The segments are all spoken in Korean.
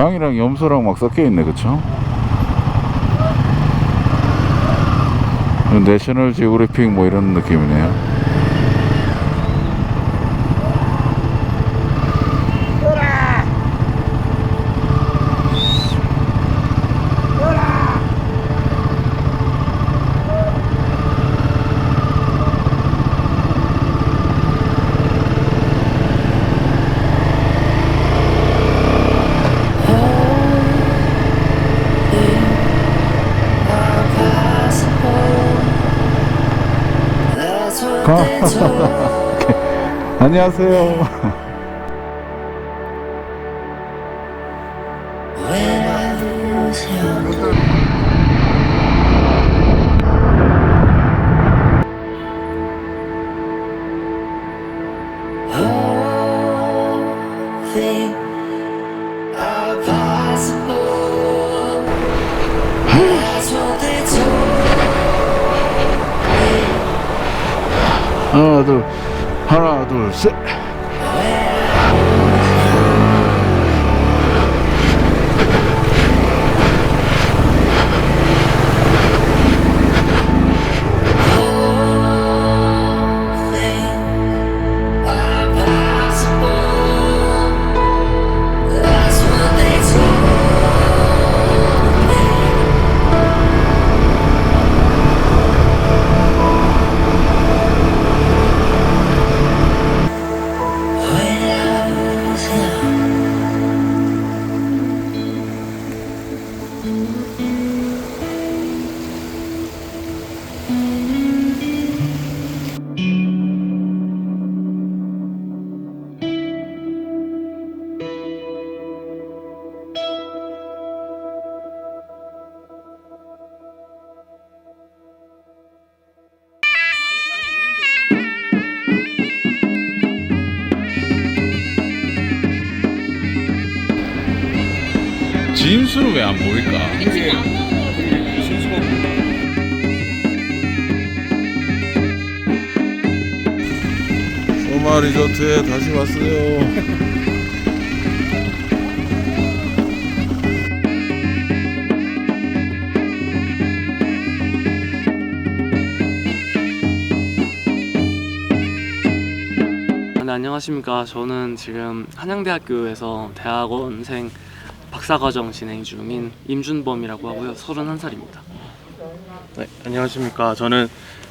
양이랑 염소랑 막 섞여 있네, 그쵸? 내셔널 지오그래픽 뭐 이런 느낌이네요. 안녕하세요. 하 다시 왔어요. 네, 안녕하십니까. 저는 지금 한양대학교에서 대학원생 박사과정 진행 중인 임준범이라고 하고요. 31살입니다. 네, 안녕하십니까. 저는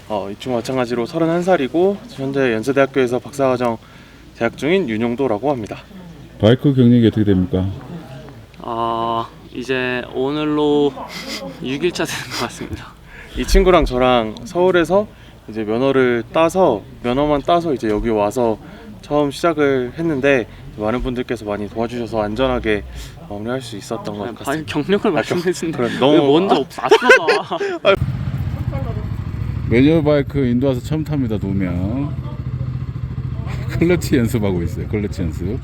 어, 이충 마찬가지로 31살이고 현재 연세대학교에서 박사과정 재학 중인 윤용도라고 합니다. 바이크 경력이 어떻게 됩니까? 아, 이제 오늘로 6일차 되는 것 같습니다. 이 친구랑 저랑 서울에서 이제 면허를 따서 면허만 따서 이제 여기 와서 처음 시작을 했는데 많은 분들께서 많이 도와주셔서 안전하게 마무리할 수 있었던 것 같습니다. 경력을 말씀해 주는데 너무- 먼저 없- 앞서가. 매뉴얼 바이크 인도 와서 처음 탑니다, 두 명. 클러치 연습하고 있어요, 클러치 연습.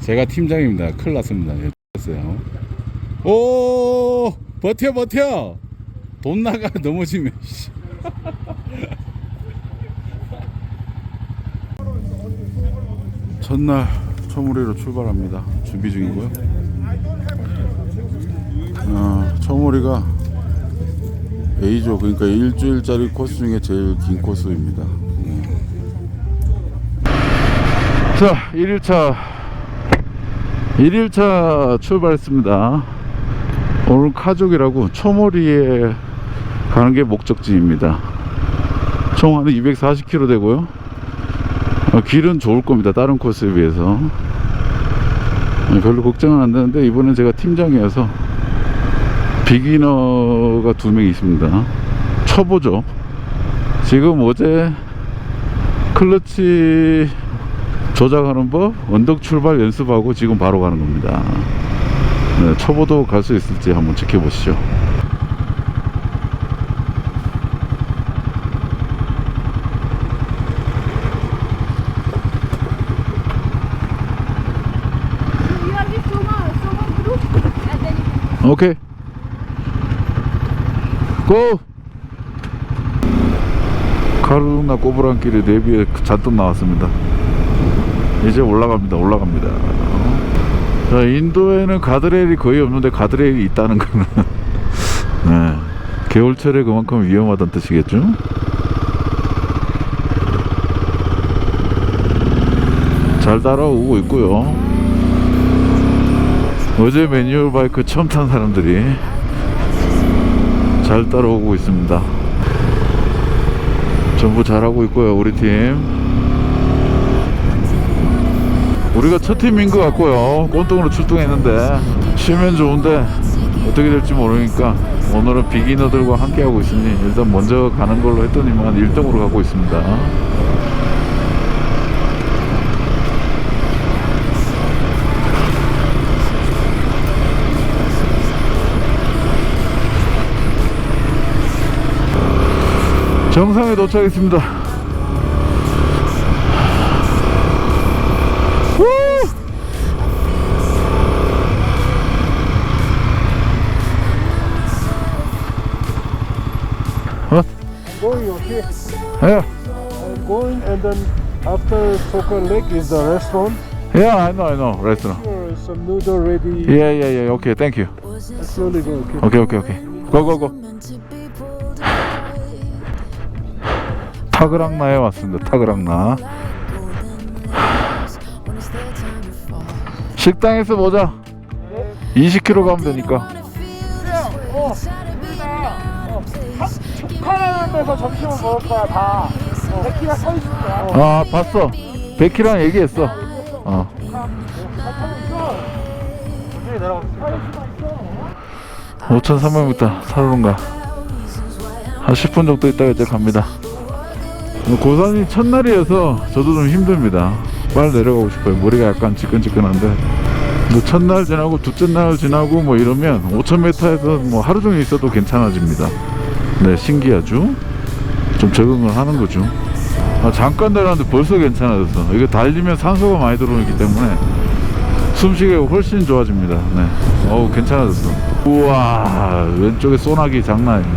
제가 팀장입니다. 큰일 났습니다. 예, X였어요. 오, 버텨, 버텨! 돈 나가, 넘어지면, 씨. 첫날 초무리로 출발합니다. 준비 중이고요. 어, 초무리가 A조 그러니까 일주일짜리 코스 중에 제일 긴 코스입니다. 자, 1일차 1일차 출발했습니다. 오늘 카족이라고 초모리에 가는 게 목적지입니다. 총 한 240km 되고요. 어, 길은 좋을 겁니다. 다른 코스에 비해서. 어, 별로 걱정은 안 되는데 이번엔 제가 팀장이어서 비기너가 두 명 있습니다. 초보죠. 지금 어제 클러치 조작하는 법, 언덕 출발 연습하고 지금 바로 가는 겁니다. 네, 초보도 갈 수 있을지 한번 지켜보시죠. 오케이. 고! 카루나 꼬부랑길에 내비에 잔뜩 나왔습니다. 이제 올라갑니다. 올라갑니다. 자, 인도에는 가드레일이 거의 없는데 가드레일이 있다는 거는 네, 겨울철에 그만큼 위험하다는 뜻이겠죠? 잘 따라오고 있고요. 어제 매뉴얼 바이크 처음 탄 사람들이 잘 따라오고 있습니다. 전부 잘하고 있고요, 우리 팀. 우리가 첫 팀인 것 같고요. 꼴등으로 출동했는데 쉬면 좋은데 어떻게 될지 모르니까 오늘은 비기너들과 함께 하고 있으니 일단 먼저 가는 걸로 했더니만 1등으로 가고 있습니다. 정상에 도착했습니다. Okay. Yeah, I'm going and then after Soccer Lake is the restaurant. yeah, I know, I know. Restaurant. Or some noodle ready. Yeah, yeah, yeah. Okay, thank you. Slowly go. Okay. Okay, okay, okay. Go, go, go. 타그랑나에 왔습니다. 타그랑나. 식당에서 보자. 20km 가면 되니까. 데서 점심을 거야 다. 백기가 서 있을 거야. 아, 봤어. 백희랑 얘기했어. 어. 이제 내려가. 5,300m 타로론가. 한 10분 정도 있다가 이제 갑니다. 고산이 첫날이어서 저도 좀 힘듭니다. 빨리 내려가고 싶어요. 머리가 약간 지끈지끈한데. 뭐 첫날 지나고 둘째 날 지나고 뭐 이러면 5,000m에서 뭐 하루 종일 있어도 괜찮아집니다. 네, 신기하죠? 좀 적응을 하는 거죠. 아, 잠깐 내려왔는데 벌써 괜찮아졌어. 이거 달리면 산소가 많이 들어오기 때문에 숨쉬기가 훨씬 좋아집니다. 네. 어우, 괜찮아졌어. 우와, 왼쪽에 소나기 장난 아닙니다.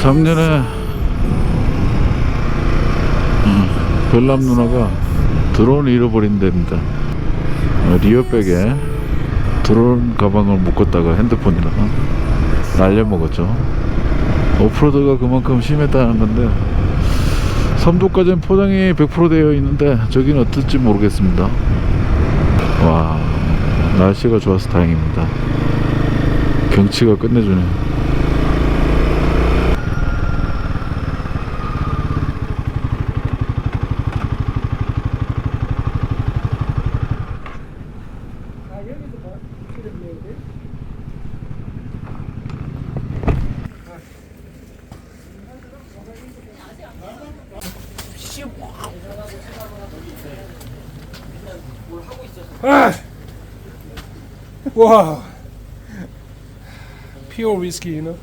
작년에 음, 별남 누나가 드론을 잃어버린 데입니다. 어, 리어백에 드론 가방을 묶었다가 핸드폰이랑 날려먹었죠. 오프로드가 그만큼 심했다는 건데 섬도까지는 포장이 100% 되어 있는데 저기는 어떨지 모르겠습니다. 와 날씨가 좋아서 다행입니다. 경치가 끝내주네. Wow. Pure whiskey, you know.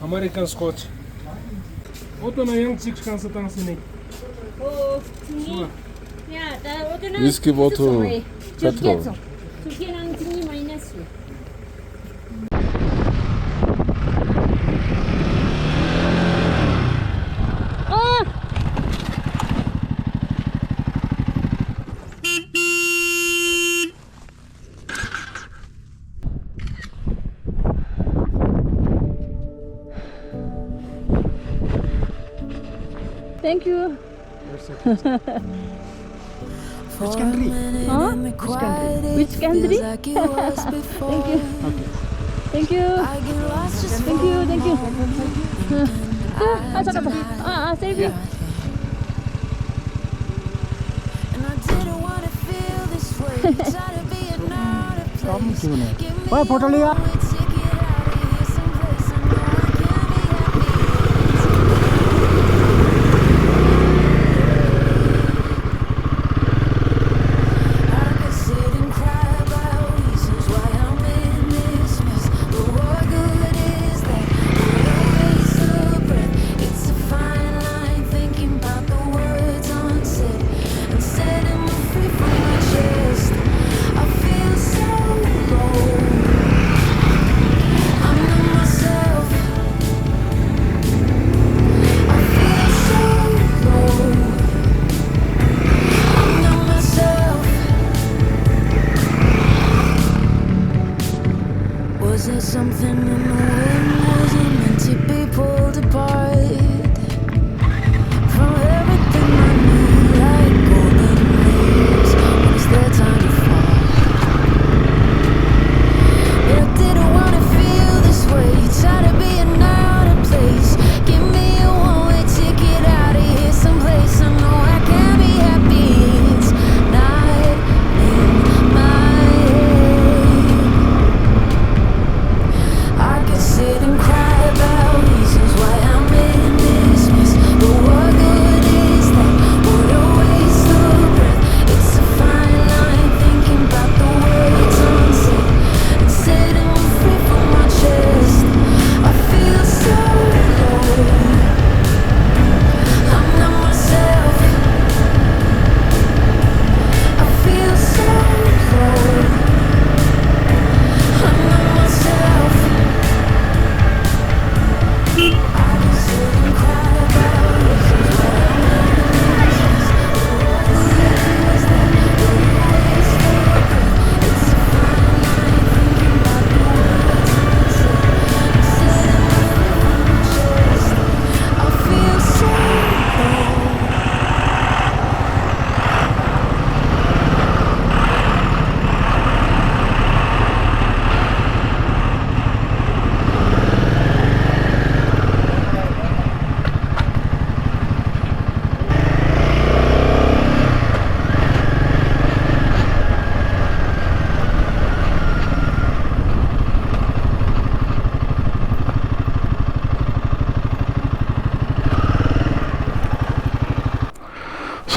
American Scotch. Вот она yang cik kan sa tang sini. Oh, sini. Ya, da вот она. Whiskey bottle. Petrol. Тут я нам не майнасу. Which country? Huh? Which country? Which country? thank you. Thank you. Thank you. Thank you. 아, 잠깐만. 아, 아, 셀비. Why photo liya? It's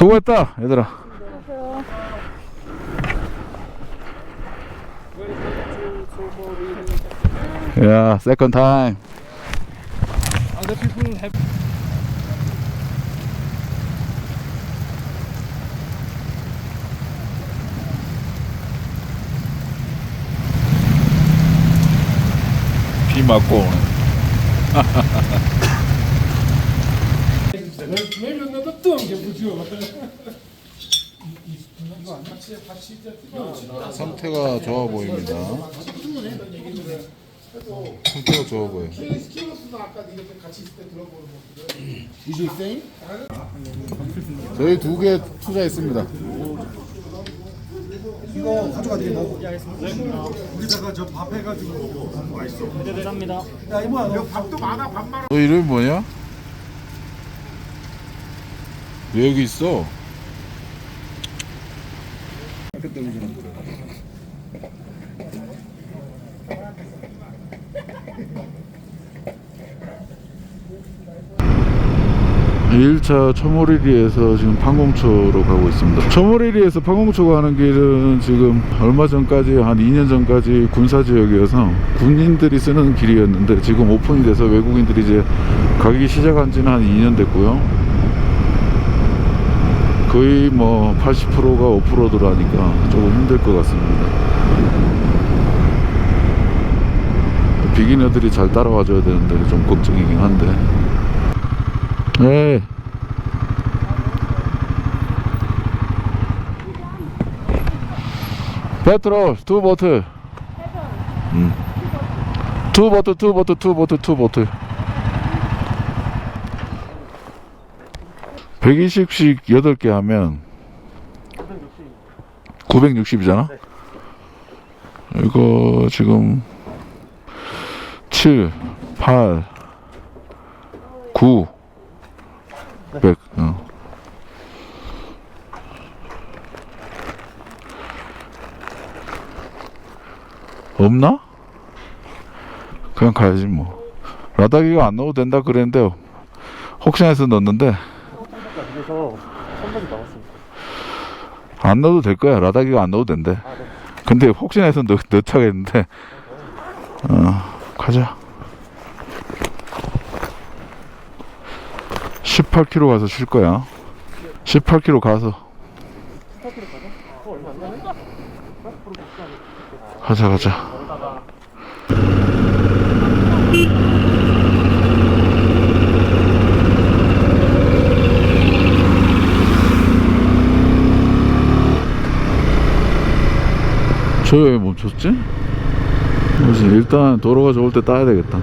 수고했다 얘들아. 야 세컨 타임 비 맞고. 오네 Медленно там, где будем. 상태가 좋아 보입니다. 상태가 좋아 보여. 저희 두 개 투자했습니다. 너 이름이 뭐냐? 왜 여기 있어? 일차 초모리리에서 지금 판공초로 가고 있습니다. 초모리리에서 판공초 가는 길은 지금 얼마 전까지 한 2년 전까지 군사 지역이어서 군인들이 쓰는 길이었는데 지금 오픈이 돼서 외국인들이 이제 가기 시작한 지는 한 2년 됐고요. 거의 뭐 80%가 오프로드라니까 조금 힘들 것 같습니다. 비기너들이 잘 따라와 줘야 되는데 좀 걱정이긴 한데. 네. 페트롤 투 보트. 음. 투 보트 투 보트 투 보트 투 보트. 120씩 8개 하면 960 이잖아? 이거 지금 7, 8, 9, 100, 어. 없나? 그냥 가야지 뭐. 라다기가 안 넣어도 된다 그랬는데 혹시나 해서 넣었는데 안 넣어도 될 거야. 라다기가 안 넣어도 된대. 근데 혹시나 해서 넣, 넣자겠는데 어, 가자. 18km 가서 쉴 거야. 18km 가서. 가자 가자. 저 왜 멈췄지? 그렇지 일단 도로가 좋을 때 따야 되겠다.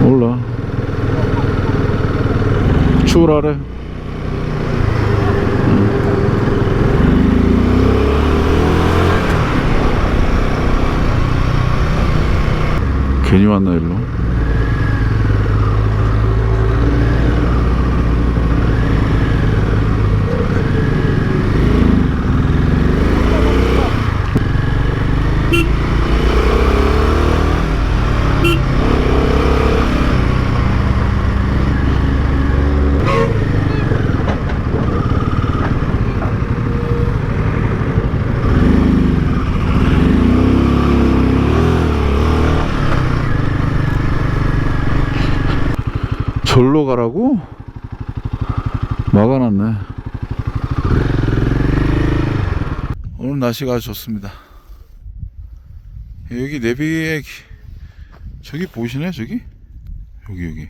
몰라. 추월하래. 괜히 왔나 일로 가라고? 막아놨네 오늘 날씨가 아주 좋습니다 여기 내비에 기- 저기 보이시네 저기? 여기 여기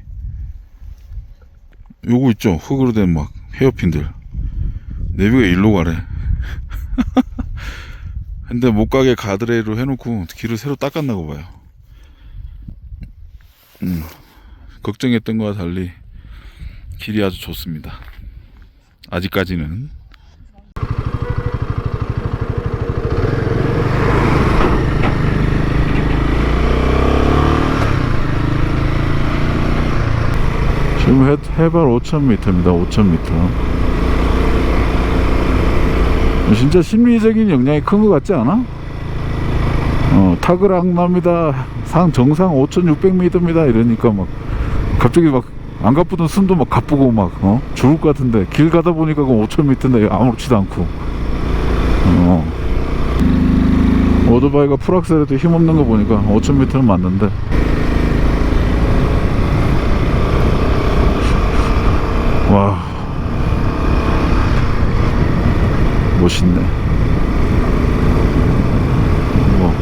요거 있죠 흙으로 된 막 헤어핀들 내비가 일로 가래 근데 못 가게 가드레일로 해놓고 길을 새로 닦았나 봐요 음. 걱정했던 거와 달리 길이 아주 좋습니다. 아직까지는. 지금 해, 해발 5,000m입니다. 5,000m. 진짜 심리적인 영향이 큰 것 같지 않아? 어, 타그랑납니다. 상 정상 5,600m입니다. 이러니까 막 갑자기 막 안 가쁘던 숨도 막 가쁘고 막 어? 죽을 것 같은데 길 가다 보니까 그 5,000m인데 아무렇지도 않고 어. 오토바이가 풀악셀에도 힘없는 거 보니까 5,000m는 맞는데 와 멋있네 우와.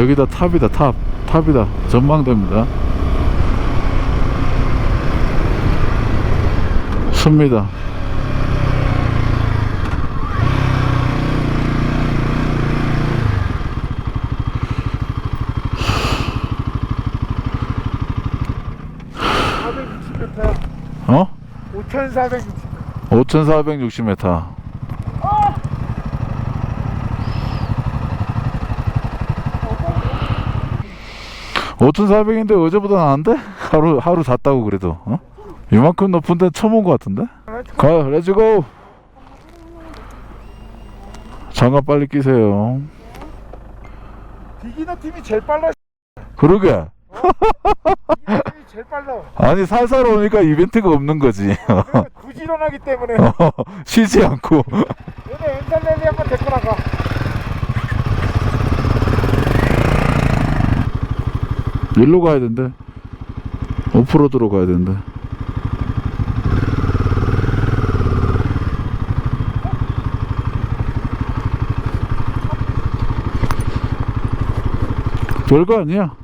여기다 탑이다 탑. 탑이다. 전망대입니다. 습니다. 어? 5,460. 5460m 오 5,400인데 어제보다 나은데? 하루 하루 잤다고 그래도 어? 이만큼 높은 데 처음 온 것 같은데? 가 렛츠고 장갑 빨리 끼세요 비기너 팀이 제일 빨라. 그러게 팀이 제일 빨라. 아니 살살 오니까 이벤트가 없는 거지 부지런하기 때문에 쉬지 않고 얘네 엔살렐리 한번 데리고 나가. 일로 가야 된대. 오프로드로 가야 된대. 별거 아니야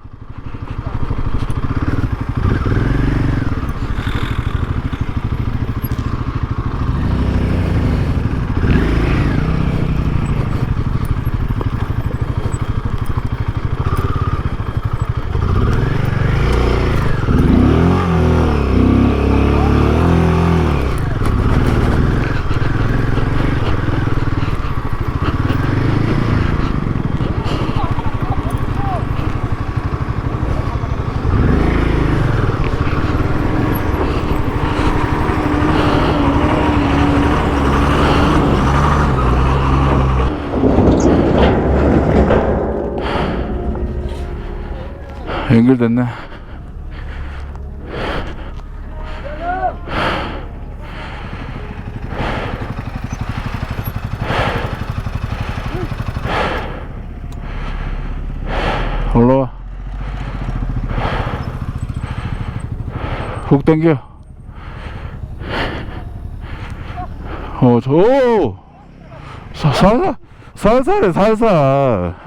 연결됐네. 올라와. 훅 당겨. 어 저 살살 살살해 살살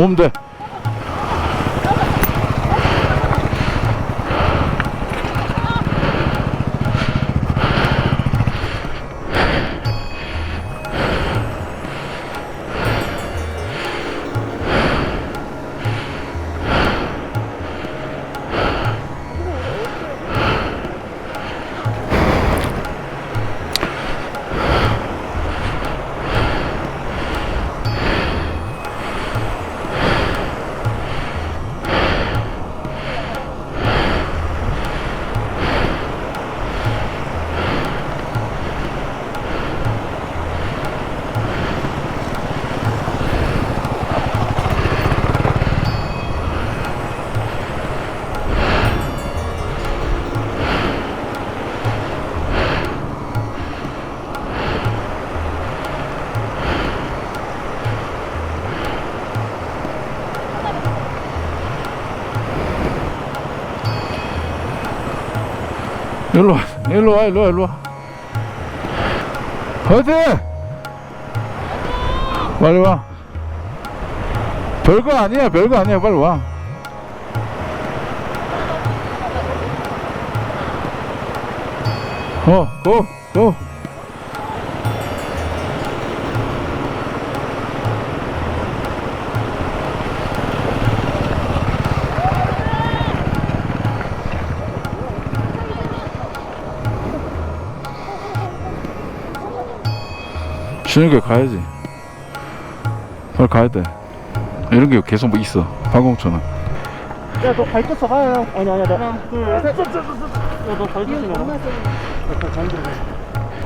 오 일로 와, 일로 와, 일로 와. 어디? 빨리 와. 별거 아니야, 별거 아니야, 빨리 와. 어, 고, 고. 저녁에 가야지. 빨리 가야 돼. 이런 게 계속 뭐 있어. 방공초는. 야너발 껐어 가야 아니 아니야 하나 둘셋너발 껐으면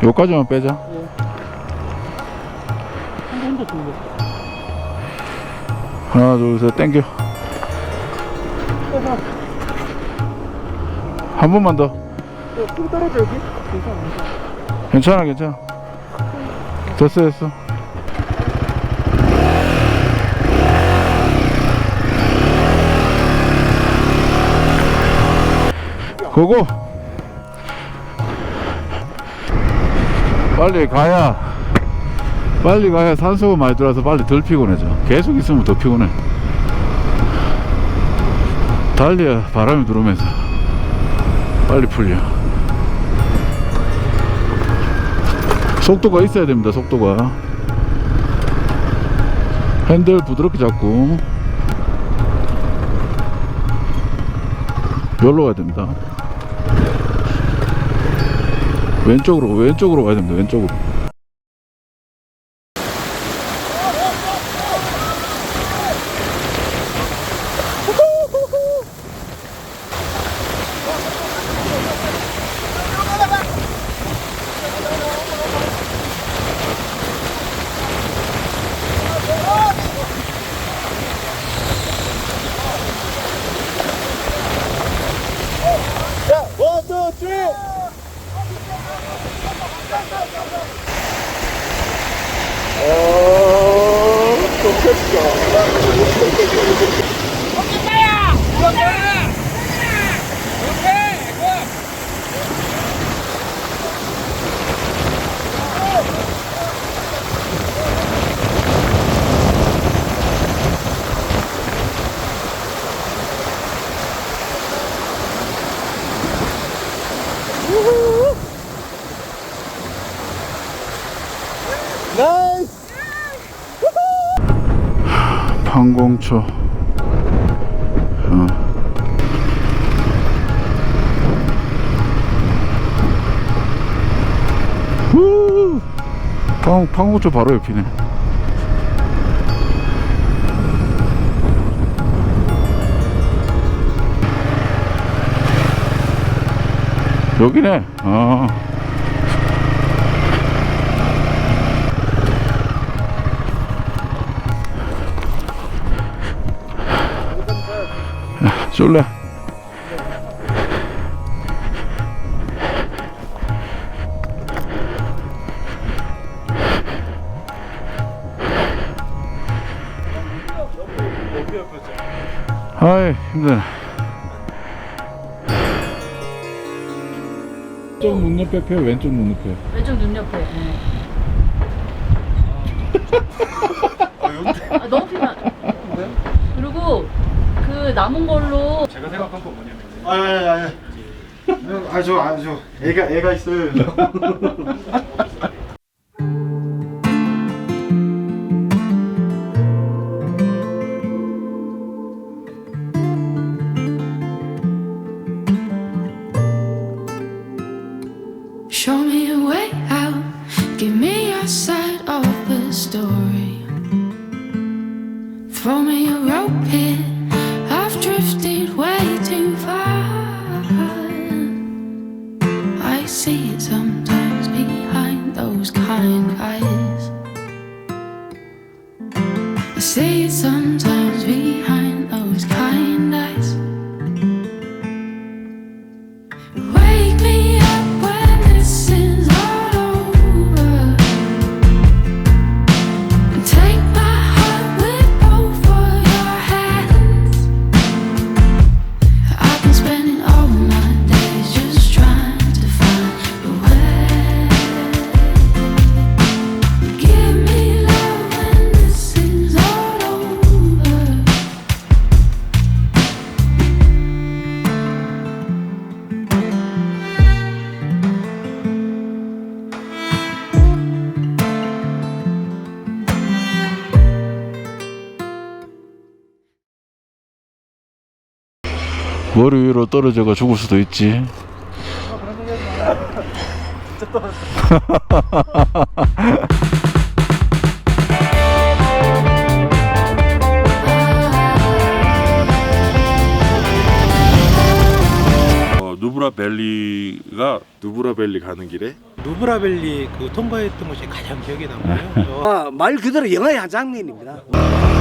요까지만 빼자. 한번더 들려 하나, 둘, 셋, 땡겨. 한 번만 더. 좀 떨어져 여기 괜찮아, 괜찮아 괜찮아. 됐어, 됐어. 고고. 빨리 가야, 빨리 가야 산소가 많이 들어와서 빨리 덜 피곤해져. 계속 있으면 더 피곤해. 달려야 바람이 들어오면서 빨리 풀려. 속도가 있어야 됩니다 속도가. 핸들 부드럽게 잡고. 여기로 가야 됩니다. 왼쪽으로 왼쪽으로 가야 됩니다 왼쪽으로 어. 후! 판, 판공초 바로 옆이네 여기네 어. 쏠래. 아이 힘드네. 왼쪽 눈 옆에 펴 왼쪽 눈 옆에. 왼쪽 눈 옆에. 아, 너무 피면. 남은 걸로 아야야야. 아저 아저 애가 애가 있어요. 머리 위로 떨어져가 죽을 수도 있지. 어, 누브라밸리가 누브라밸리 가는 길에 누브라밸리 그 통과했던 것이 가장 기억에 남고요. 아, 말 그대로 영화의 한 장면입니다.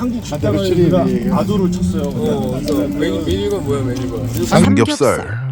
한국 식당을 우리가 아도를 쳤어요. 메뉴 메뉴가 뭐야 메뉴가? 삼겹살